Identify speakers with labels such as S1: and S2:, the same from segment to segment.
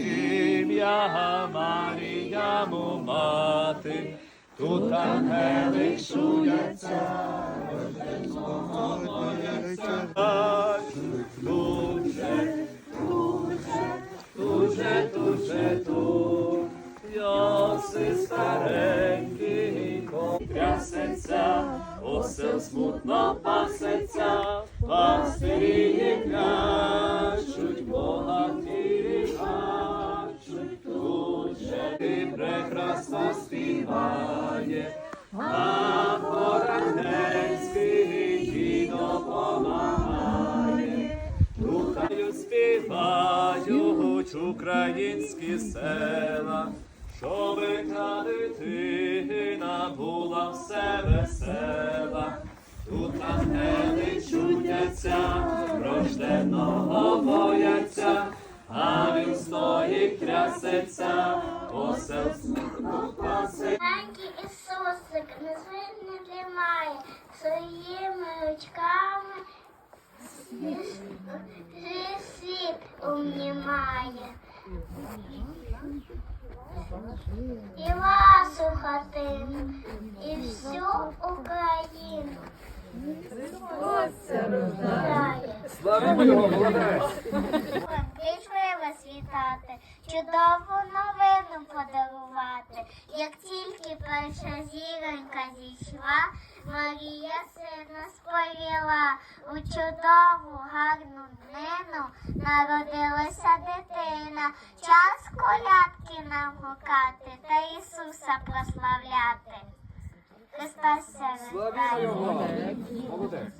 S1: ім'я Маріяму мати, тут ангели чуються, Тут же, тут же, тут же, тут, Йоси старенький, трясеться, осел смутно пасеться, пастирі клячуть, а Хорахнецький їй допомагає. Духаю співають українські села, щоби дитина була все весела. Тут ангели чудяться, рожденого бояться, а він стоїть трясеться, осел смутно пасе.
S2: Маленький Ісусик незвичне тримає своїми очками світ обнімає. І вас у хатину, і всю Україну. Рождає.
S1: Славімо його, молодець!
S2: Прийшли чудову новину подарувати. Як тільки перша зіронька зійшла, Марія сина сповіла. У чудову гарну днину народилася дитина. Час колядки нам гукати та Ісуса прославляти. Христос
S1: Молодець!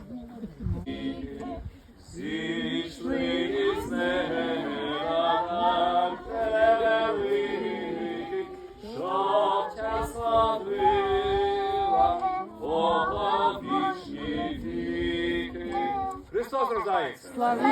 S1: Бога